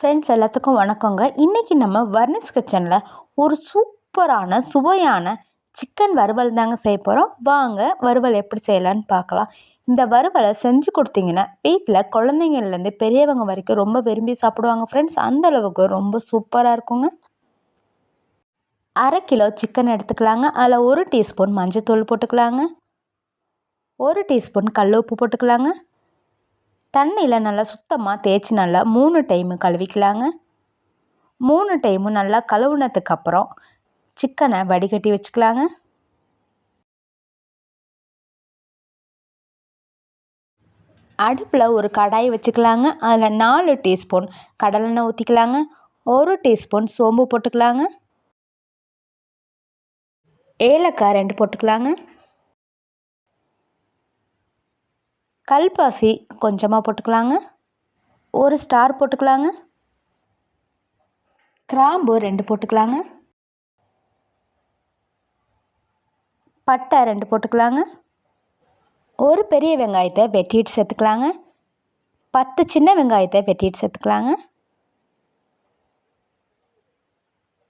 Friends எல்லாத்துக்கும் வணக்கங்க. இன்றைக்கி நம்ம வர்னிஸ் கிச்சனில் ஒரு சூப்பரான சுவையான சிக்கன் வறுவல் தாங்க செய்ய போகிறோம் வாங்க வறுவல் எப்படி செய்யலான்னு பார்க்கலாம். இந்த வறுவலை செஞ்சு கொடுத்தீங்கன்னா வீட்டில் குழந்தைங்கள்லேருந்து பெரியவங்க வரைக்கும் ரொம்ப விரும்பி சாப்பிடுவாங்க ஃப்ரெண்ட்ஸ் அந்த அளவுக்கு ரொம்ப சூப்பராக இருக்குங்க. அரை கிலோ சிக்கன் எடுத்துக்கலாங்க. அதில் ஒரு டீஸ்பூன் மஞ்சத்தூள் போட்டுக்கலாங்க. ஒரு டீஸ்பூன் கல் உப்பு போட்டுக்கலாங்க. தண்ணியில் நல்லா சுத்தமாக தேய்ச்சி நல்லா மூணு டைமு கழுவிக்கலாங்க. மூணு டைமும் நல்லா கழுவுனதுக்கப்புறம் சிக்கனை வடிகட்டி வச்சுக்கலாங்க. அடுப்பில் ஒரு கடாய் வச்சுக்கலாங்க. அதில் நாலு டீஸ்பூன் கடலெண்ணெய் ஊற்றிக்கலாங்க ஒரு டீஸ்பூன் சோம்பு போட்டுக்கலாங்க. ஏலக்காய் ரெண்டு போட்டுக்கலாங்க. கல்பாசி கொஞ்சமாக போட்டுக்கலாங்க. ஒரு ஸ்டார் போட்டுக்கலாங்க. கிராம்பு ரெண்டு போட்டுக்கலாங்க. பட்டை ரெண்டு போட்டுக்கலாங்க. ஒரு பெரிய வெங்காயத்தை வெட்டிட்டு சேர்த்துக்கலாங்க. பத்து சின்ன வெங்காயத்தை வெட்டிட்டு சேர்த்துக்கலாங்க.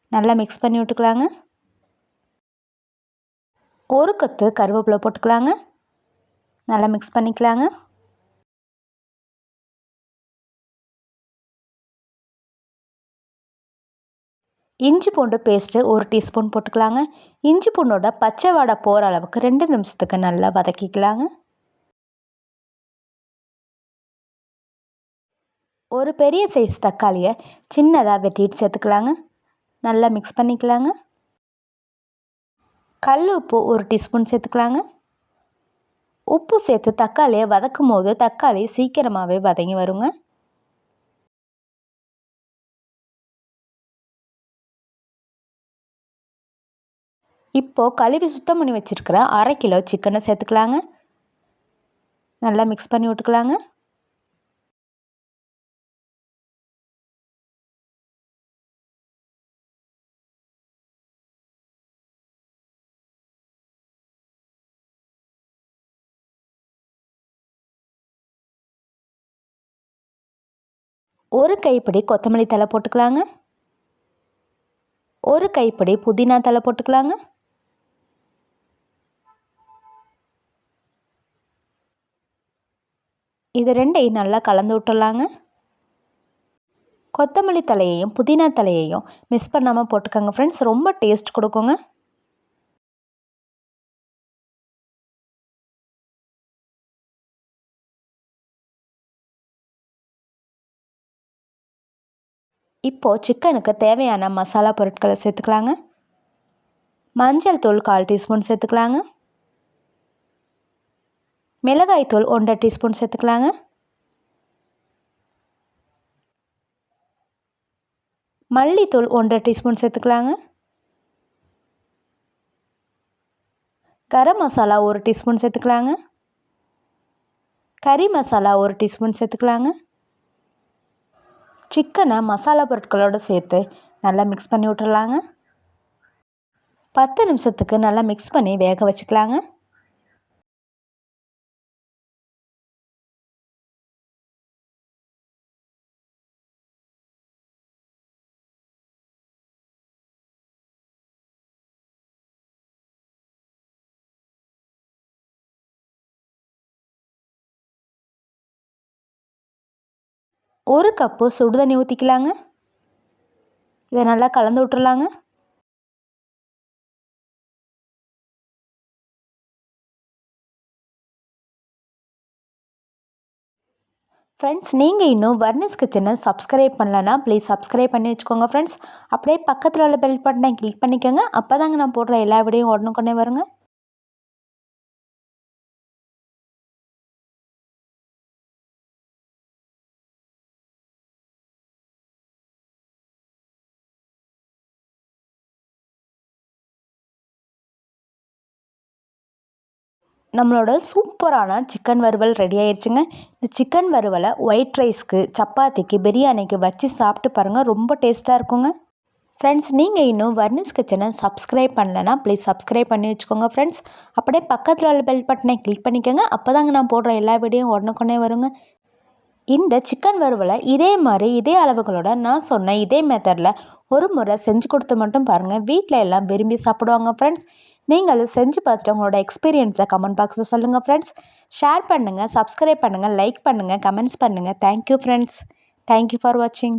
நல்லா மிக்ஸ் பண்ணி விட்டுக்கலாங்க. ஒரு கத்து கருவேப்பிலை போட்டுக்கலாங்க. நல்லா மிக்ஸ் பண்ணிக்கலாங்க. இஞ்சி பூண்டு பேஸ்ட்டு ஒரு டீஸ்பூன் போட்டுக்கலாங்க. இஞ்சி பூண்டோட பச்சை வாடை போகிற அளவுக்கு ரெண்டு நிமிஷத்துக்கு நல்லா வதக்கிக்கலாங்க. ஒரு பெரிய சைஸ் தக்காளியை சின்னதாக வெட்டிட்டு சேர்த்துக்கலாங்க. நல்லா மிக்ஸ் பண்ணிக்கலாங்க. கல் உப்பு ஒரு டீஸ்பூன் சேர்த்துக்கலாங்க. உப்பு சேர்த்து தக்காளியை வதக்கும் போது தக்காளி சீக்கிரமாகவே வதங்கி வருங்க. இப்போது கழுவி சுத்தம் பண்ணி வச்சுருக்கிற அரை கிலோ சிக்கனை சேர்த்துக்கலாங்க. நல்லா மிக்ஸ் பண்ணி விட்டுக்கலாங்க. ஒரு கைப்பிடி கொத்தமல்லி தலை போட்டுக்கலாங்க. ஒரு கைப்பிடி புதினா தலை போட்டுக்கலாங்க. இது ரெண்டையும் நல்லா கலந்து விட்டுடலாங்க. கொத்தமல்லி தலையையும் புதினா தலையையும் மிஸ் பண்ணாமல் போட்டுக்கோங்க ஃப்ரெண்ட்ஸ் ரொம்ப டேஸ்ட் கொடுக்குங்க. இப்போது சிக்கனுக்கு தேவையான மசாலா பொருட்களை சேர்த்துக்கலாங்க. மஞ்சள் தூள் கால் டீஸ்பூன் சேர்த்துக்கலாங்க. மிளகாய் தூள் ஒன்றரை டீஸ்பூன் சேர்த்துக்கலாங்க. மல்லித்தூள் ஒன்றரை டீஸ்பூன் சேர்த்துக்கலாங்க. கரம் மசாலா ஒரு டீஸ்பூன் சேர்த்துக்கலாங்க. கறி மசாலா ஒரு டீஸ்பூன் சேர்த்துக்கலாங்க. சிக்கனை மசாலா பொருட்களோடு சேர்த்து நல்லா மிக்ஸ் பண்ணி விட்டுறலாங்க. பத்து நிமிஷத்துக்கு நல்லா மிக்ஸ் பண்ணி வேக வச்சுக்கலாங்க. ஒரு கப்பு சுடு தண்ணி ஊற்றிக்கலாங்க இதை நல்லா கலந்து விட்டுறலாங்க. ஃப்ரெண்ட்ஸ் நீங்கள் இன்னும் வர்னஸ் கிச்சனை சப்ஸ்கிரைப் பண்ணலன்னா ப்ளீஸ் சப்ஸ்கிரைப் பண்ணி வச்சுக்கோங்க ஃப்ரெண்ட்ஸ் அப்படியே பக்கத்தில் உள்ள பெல் பட்டனை கிளிக் பண்ணிக்கோங்க. அப்போ தாங்க நான் போடுற எல்லா வீடியோவும் உடனுக்குடனே வருங்க. நம்மளோட சூப்பரான சிக்கன் வறுவல் ரெடி ஆயிடுச்சுங்க இந்த சிக்கன் வறுவலை ஒயிட் ரைஸ்க்கு சப்பாத்திக்கு பிரியாணிக்கு வச்சு சாப்பிட்டு பாருங்கள் ரொம்ப டேஸ்ட்டாக இருக்குங்க. ஃப்ரெண்ட்ஸ் நீங்கள் இன்னும் வர்னிஸ் கிச்சனை சப்ஸ்கிரைப் பண்ணலைன்னா ப்ளீஸ் சப்ஸ்கிரைப் பண்ணி வச்சுக்கோங்க ஃப்ரெண்ட்ஸ் அப்படியே பக்கத்தில் உள்ள பெல் பட்டனை கிளிக் பண்ணிக்கோங்க அப்போ தாங்க நான் போடுற எல்லா வீடியோ உடனுக்குடனே வருங்க. இந்த சிக்கன் வறுவலை இதே மாதிரி இதே அளவுகளோட நான் சொன்ன இதே மெத்தடில் ஒரு முறை செஞ்சு கொடுத்து மட்டும் பாருங்கள் வீட்டில் எல்லாம் விரும்பி சாப்பிடுவாங்க ஃப்ரெண்ட்ஸ் நீங்களும் செஞ்சு பார்த்துட்டு உங்களோட எக்ஸ்பீரியன்ஸை கமெண்ட் பாக்ஸில் சொல்லுங்கள் ஃப்ரெண்ட்ஸ் ஷேர் பண்ணுங்கள் சப்ஸ்கிரைப் பண்ணுங்கள் லைக் பண்ணுங்கள் கமெண்ட்ஸ் பண்ணுங்கள் thank you friends thank you for வாட்சிங்